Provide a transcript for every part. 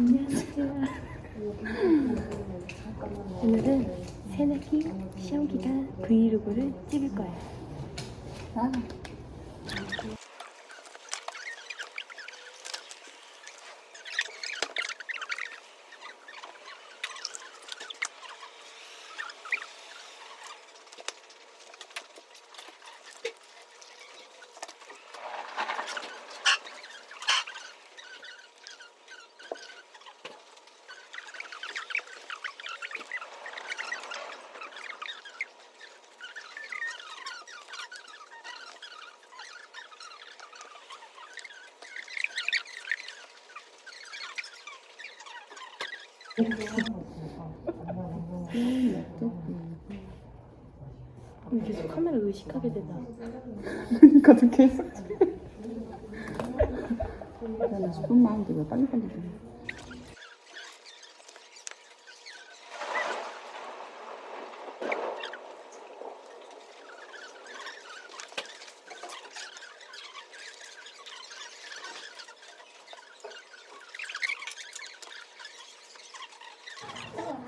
안녕하세요. 오늘은 새내기 시험기간 브이로그를 찍을 거예요. 아. 근데 음, 계속 카메라 의식하게 되다. 그러니까 도 계속. 나 나쁜 마음들왜 빨리빨리 좀.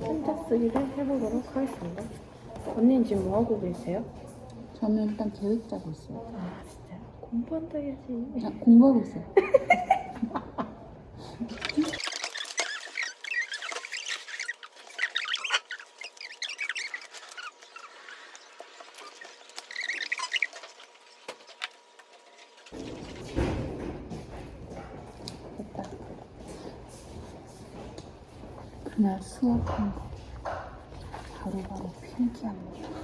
혼자쓰기를 해보도록 하겠습니다. 언니는 지금 뭐 하고 계세요? 저는 일단 계획 짜고 있어요. 아 진짜 공부한다 해야지. 아, 공부하고 있어요. 그날 수업한 거 바로바로 바 필기합니다.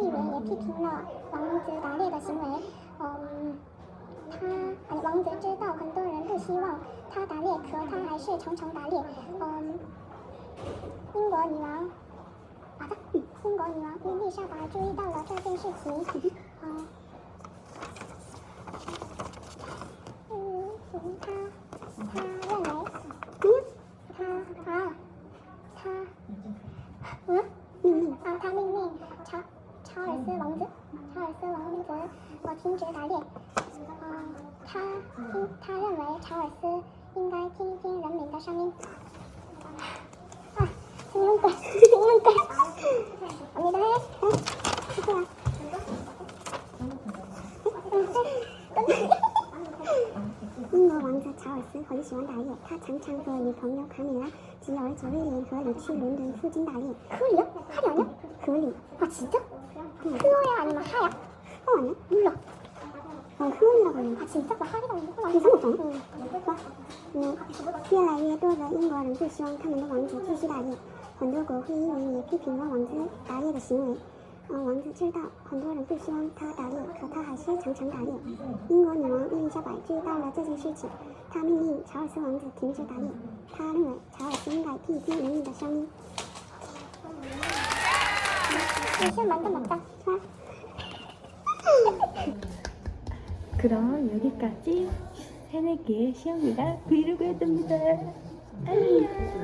批评了王子打猎的行为，嗯，他王子知道很多人不希望他打猎，可他还是常常打猎，嗯，英国女王，好的，英国女王伊丽莎白注意到了这件事情，嗯，他他。查尔斯王子，查尔斯王子，我亲自打猎。他，听他认为查尔斯应该听听人民的声音。啊，听不懂，听不懂。我没得。哈哈哈英国王子查尔斯很喜欢打猎，他常常和女朋友卡米拉及儿子威廉和起去伦敦附近打猎。可乐，哈凉肉，可乐，好吃的。越来越多的英国人不希望他们的王子继续打猎，很多国会议员也批评了王子打猎的行为。嗯，王子知道很多人不希望他打猎，可他还是常常打猎。英国女王伊丽莎白注意到了这件事情，她命令查尔斯王子停止打猎。他认为查尔斯应该替平命的声音。 시험 만든 먹자. 그럼 여기까지 새내기의 시험이랑 브이로그였답니다. 안녕.